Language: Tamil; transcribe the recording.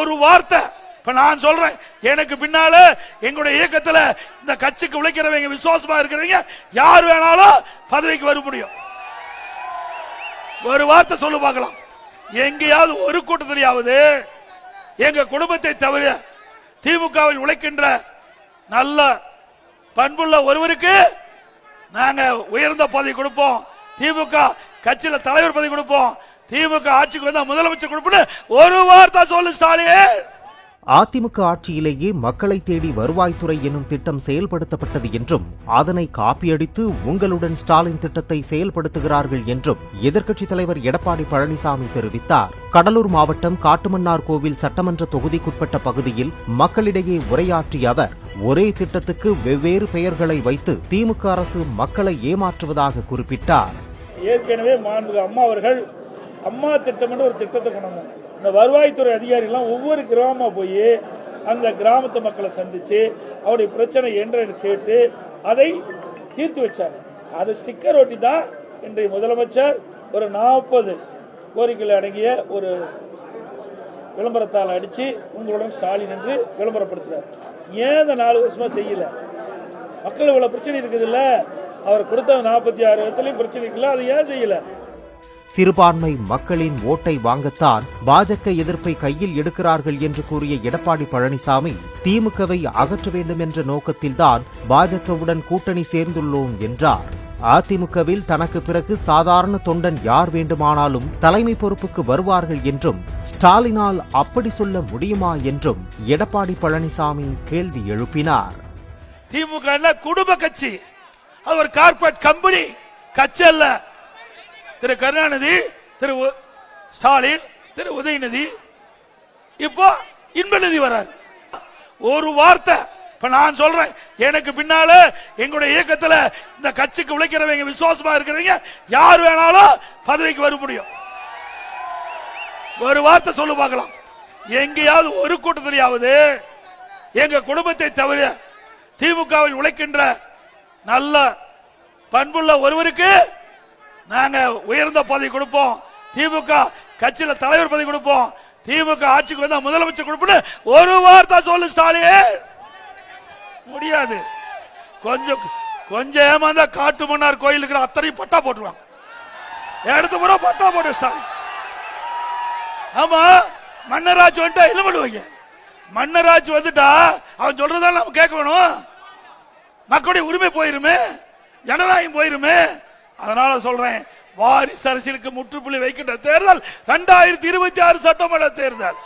ஒரு வார்த்தை. இப்ப நான் சொல்றேன் எனக்கு பின்னால எங்களுடைய இயக்கத்துல இந்த கட்சிக்கு உழைக்கிறவங்க விசுவாசமா இருக்கிறவங்க யார் வேணாலும் பதவிக்கு வர முடியும். ஒரு வார்த்தை சொல்லு பார்க்கலாம். எங்கேயாவது ஒரு கூட்டத்திலேயாவது எங்க குடும்பத்தை தவிர திமுகவில் உழைக்கின்ற நல்ல பண்புள்ள ஒருவருக்கு நாங்க உயர்ந்த பதவி கொடுப்போம். திமுக கட்சியில தலைவர் பதவி கொடுப்போம். திமுக ஆட்சிக்கு வந்தா முதலமைச்சர் கொடுப்போம் ஒரு வார்த்தை சொல்லு ஸ்டாலின். அதிமுக ஆட்சியிலேயே மக்களை தேடி வருவாய்த்துறை எனும் திட்டம் செயல்படுத்தப்பட்டது என்றும் அதனை காப்பியடித்து உங்களுடன் ஸ்டாலின் திட்டத்தை செயல்படுத்துகிறார்கள் என்றும் எதிர்க்கட்சித் தலைவர் எடப்பாடி பழனிசாமி தெரிவித்தார். கடலூர் மாவட்டம் காட்டுமன்னார் கோவில் சட்டமன்ற தொகுதிக்குட்பட்ட பகுதியில் மக்களிடையே உரையாற்றிய அவர் ஒரே திட்டத்துக்கு வெவ்வேறு பெயர்களை வைத்து திமுக அரசு மக்களை ஏமாற்றுவதாக குறிப்பிட்டார். ஏற்கனவே மாண்புக அம்மா அவர்கள் அம்மா திட்டம் என்று ஒரு திட்டத்தை கொண்டு வந்தாங்க இந்த வருவாய்த்துறை அதிகாரிலாம் ஒவ்வொரு கிராமமாக போய் அந்த கிராமத்து மக்களை சந்தித்து அவருடைய பிரச்சனை என்ன கேட்டு அதை தீர்த்து வச்சாங்க. அது ஸ்டிக்கர் ஒட்டி தான் இன்றைய முதலமைச்சர் ஒரு நாற்பது கோரிக்கைகள் அடங்கிய ஒரு விளம்பரத்தால் அடித்து உங்களுடன் ஸ்டாலின் என்று விளம்பரப்படுத்துகிறார் ஏன் இந்த நாலு வருஷமாக செய்யலை? மக்கள் இவ்வளோ பிரச்சனை இருக்குதுல்ல? அவர் கொடுத்த நாற்பத்தி ஆறு இடத்துலயும் பிரச்சனை இருக்குல்ல? அதை ஏன் செய்யலை? சிறுபான்மை மக்களின் ஓட்டை வாங்கத்தான் பாஜக எதிர்ப்பை கையில் எடுக்கிறார்கள் என்று கூறிய எடப்பாடி பழனிசாமி திமுகவை அகற்ற வேண்டும் என்ற நோக்கத்தில்தான் பாஜகவுடன் கூட்டணி சேர்ந்துள்ளோம் என்றார். அதிமுகவில் தனக்கு பிறகு சாதாரண தொண்டன் யார் வேண்டுமானாலும் தலைமை பொறுப்புக்கு வருவார்கள் என்றும் ஸ்டாலினால் அப்படி சொல்ல முடியுமா என்றும் எடப்பாடி பழனிசாமி கேள்வி எழுப்பினார். திமுக குடும்ப கட்சி? அது ஒரு கார்பரேட் கம்பெனி கட்சி அல்ல. திரு கருணாநிதி திரு உ- ஸ்டாலின் திரு உதயநிதி. இப்போ இன்பநிதி வரார். ஒரு வார்த்தை இப்ப நான் சொல்றேன் எனக்கு பின்னால எங்களுடைய இயக்கத்துல இந்த கட்சிக்கு உழைக்கிறவங்க விசுவாசமா இருக்கிறவங்க யார் வேணாலும் பதவிக்கு வர முடியும். ஒரு வார்த்தை சொல்லு பார்க்கலாம். எங்கேயாவது ஒரு கூட்டத்திலேயாவது எங்க குடும்பத்தை தவிர திமுகவில் உழைக்கின்ற நல்ல பண்புள்ள ஒருவருக்கு நாங்க உயர்ந்த பதவி கொடுப்போம். திமுக கட்சியில தலைவர் பதவி கொடுப்போம். திமுக ஆட்சிக்கு வந்தா முதலமைச்சர் கொடுப்போம் ஒரு வார்த்தை சொல்லு ஸ்டாலின். முடியாது. கொஞ்சம் கொஞ்சம் ஏமாந்தா காட்டு மன்னார் கோயிலுக்கு அத்தனையும் பட்டா போட்டுருவாங்க. எடுத்து பூரா பட்டா போட்டு ஸ்டாலின். ஆமா மன்னராஜ் வந்துட்டா என்ன பண்ணுவீங்க? மன்னராஜ் வந்துட்டா அவன் சொல்றதால நம்ம கேட்க வேணும். மக்களுடைய உரிமை போயிருமே ஜனநாயகம் போயிருமே அதனால சொல்றேன் வாரிசு அரசியலுக்கு முற்றுப்புள்ளி வைக்கின்ற தேர்தல் ரெண்டாயிரத்தி இருபத்தி ஆறு சட்டமன்ற தேர்தல்.